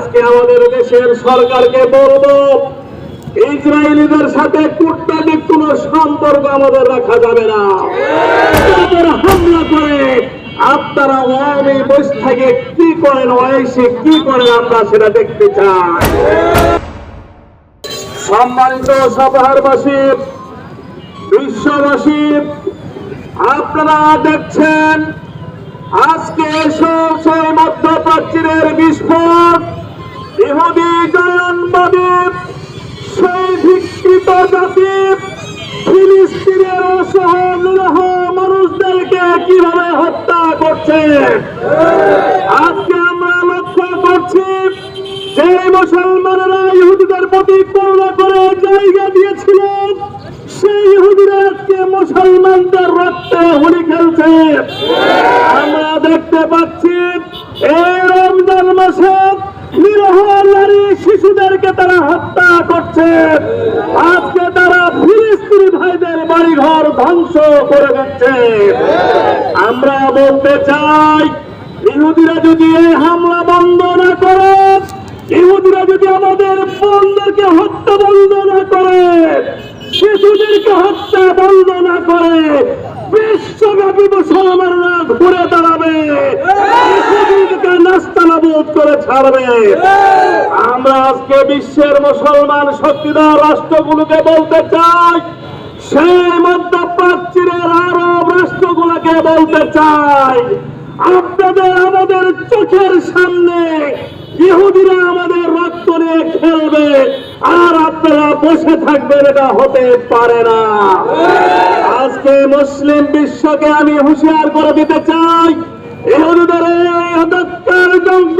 আজকে আমাদের দেশের সরকারকে বলব, ইসরায়েলিদের সাথে কূটনৈতিক কোন সম্পর্ক আমাদের রাখা যাবে না। হামলা করে, আপনারা ওয়ামী বস থেকে কি করেন, ওয়াইসে কি করেন, আমরা সেটা দেখতে চাই। সম্মানিত সভারবাসী, বিশ্ববাসী, আপনারা দেখছেন, আজকে এসব সেই মধ্যপ্রাচ্যের বিস্ফোরণ ইহুদি জয়নবাদী সেই বিকৃত জাতি ফিলিস্তিনের অসহ মানুষদেরকে কীভাবে হত্যা করছে? আজকে আমরা লক্ষ্য করছি যে মুসলমানেরা ইহুদিদের প্রতি করুণা করে জায়গা দিয়েছিলেন সেই ইহুদিরা আজকে মুসলমানদের রক্তে হোলি খেলছে। আমরা দেখতে পাচ্ছি এই রমজান মাসে নিরহ নারী শিশুদেরকে তারা হত্যা করছে। আজকে তারা ফিলিস্তিনি ভাইদের বাড়িঘর ধ্বংস করে দিচ্ছে। আমরা বলতে চাই, ইহুদিরা যদি এই হামলা বন্ধ না করে, ইহুদিরা যদি আমাদের বন্ধুকে হত্যা বন্ধ না করে, শিশুদেরকে হত্যা বন্ধ না করে, বিশ্বব্যাপী মুসলমানরা ঘুরে দাঁড়াবে। নাস্তানাবুদ করে ছাড়বে। আমরা আজকে বিশ্বের মুসলমান শক্তিধর রাষ্ট্রগুলোকে বলতে চাই, সেই আরব রাষ্ট্রগুলোকে বলতে চাই। আপনাদের, আমাদের চোখের সামনে ইহুদিরা আমাদের রক্ত নিয়ে খেলবে, আর আপনারা বসে থাকবেন, এটা হতে পারে না। আজকে মুসলিম বিশ্বকে আমি হুঁশিয়ার করে দিতে চাই, ইহুদিদের এই হত্যার যজ্ঞ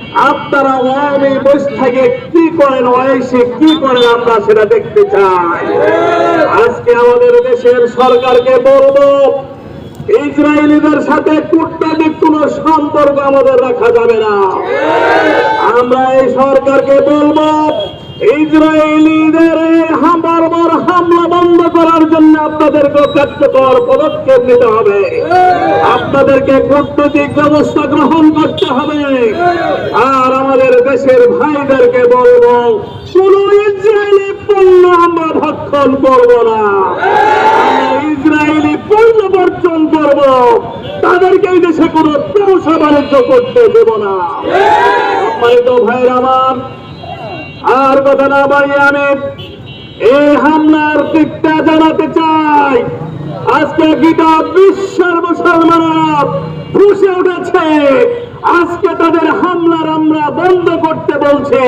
আপনারা ওয়ামী বস থেকে কি করেন ওয়াইসে কি করেন আমরা সেটা দেখতে চাই। আজকে আমাদের দেশের সরকারকে বলব, ইসরায়েলিদের সাথে কূটনৈতিক কোন সম্পর্ক আমাদের রাখা যাবে না। আমরা এই সরকারকে বলব, ইসরায়েলিদের এই হাম- বর্বর হামলা করার জন্য আপনাদেরকে কার্যকর পদক্ষেপ নিতে হবে। আপনাদেরকে কূটনৈতিক ব্যবস্থা গ্রহণ করতে হবে। আর আমাদের দেশের ভাইদেরকে বলব কোন ইসরায়েলি পণ্য আমরা ভক্ষণ করব না। ইসরায়েলি পণ্য বর্জন করব। তাদেরকে এই দেশে কোনো ব্যবসা বাণিজ্য করতে দেব না। সম্মানিত ভাইয়ের আমার, আর কথা না বাড়িয়ে আমি এই হামলার দিকটা জানাতে চাই। আজকে গীতা বিশ্বের মুসলমানরা ফুসে উঠেছে। আজকে তাদের হামলার আমরা বন্ধ করতে বলছি।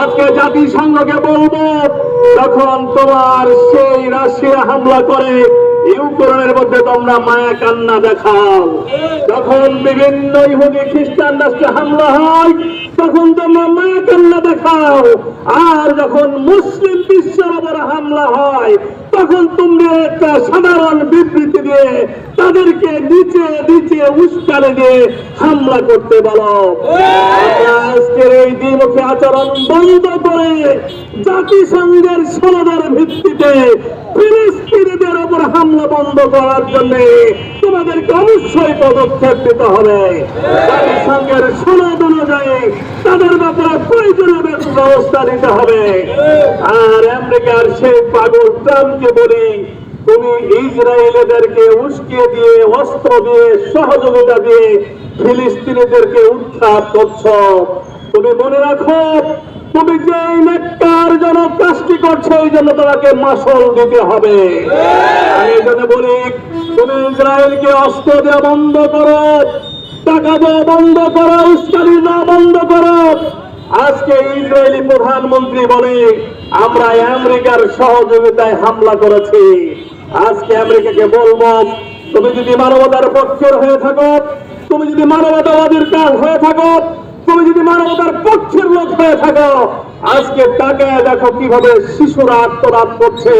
আজকে জাতিসংঘকে বলব, যখন তোমার সেই রাশিয়া হামলা করে ইউক্রেনের মধ্যে তোমরা মায়া কান্না দেখাও। যখন বিভিন্ন ইহুদি খ্রিস্টান রাষ্ট্রে হামলা হয়, তখন তোমরা মায়া কান্না দেখাও। আর যখন মুসলিম বিশ্বের উপর হামলা হয়, তখন তোমরা একটা সাধারণ বিবৃতি দিয়ে তাদেরকে নিচে নিচে উস্কানে দিয়ে হামলা করতে বলো। আজকের এই দ্বিমুখী আচরণ বন্ধ করে জাতিসংঘের সনদের ভিত্তিতে ফিলিস্তিনিদের উপর হামলা বন্ধ করার জন্য তোমাদেরকে অবশ্যই পদক্ষেপ নিতে হবে। জাতিসংঘের সনদ অনুযায়ী তাদের ব্যাপারে প্রয়োজনীয় ব্যবস্থা নিতে হবে। আর আমেরিকার সেই পাগল ট্রাম্পকে বলি তুমি ইসরায়েলিদেরকে উস্কিয়ে দিয়ে, অস্ত্র দিয়ে, সহযোগিতা দিয়ে ফিলিস্তিনিদেরকে উৎখাত করছ। তুমি মনে রাখো, তুমি যে নেককার জনক কাজটি করছ, এই জন্য তোমাকে মাসল দিতে হবে। আমি জন্য বলি ইসরায়েলকে অস্ত্র দেওয়া বন্ধ করো, টাকা দেওয়া বন্ধ করো উস্কানি না বন্ধ করো। আজকে ইসরায়েলি প্রধানমন্ত্রী বলে, আমরা আমেরিকার সহযোগিতায় হামলা করেছি। আজকে আমেরিকাকে বলব, তুমি যদি মানবতার পক্ষের হয়ে থাকো, তুমি যদি মানবতাবাদীর কাজ হয়ে থাকো, তুমি যদি মানবতার পক্ষের লোক হয়ে থাকো আজকে তাকে দেখো কীভাবে শিশুরা আত্মরাত করছে।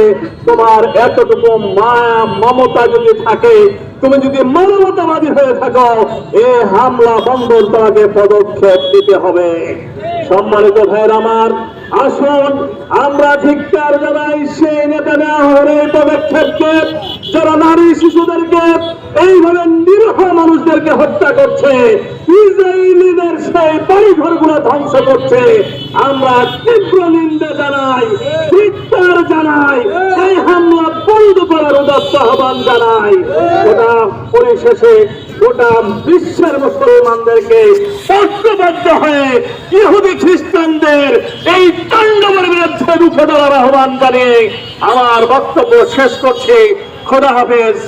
তোমার এতটুকু মায়া, মমতা যদি থাকে, তুমি যদি মানবতাবাদী হয়ে থাকো, এ হামলা বন্ধন তোমাকে পদক্ষেপ নিতে হবে। সম্মানিত ভাইয়ের আমার, আসুন, আমরা ধিক্কার জানাই সেই নেতা নেওয়া পদক্ষেপকে। যারা নারী শিশুদেরকে, এইভাবে নিরহ মানুষদেরকে হত্যা করছে ইসরায়েলিদের ধ্বংস করছে। আমরা তীব্র নিন্দা জানাই জানাই, এই হামলা বন্ধ করার উদাত্ত আহ্বান জানাই। ওটা পরিশেষে গোটা বিশ্বের মুসলমানদেরকে ঐক্যবদ্ধ হয়ে ইহুদি খ্রিস্টানদের এই তাণ্ডবের বিরুদ্ধে রুখে দেওয়ার আহ্বান জানিয়ে আমার বক্তব্য শেষ করছি। খোদা হাফেজ।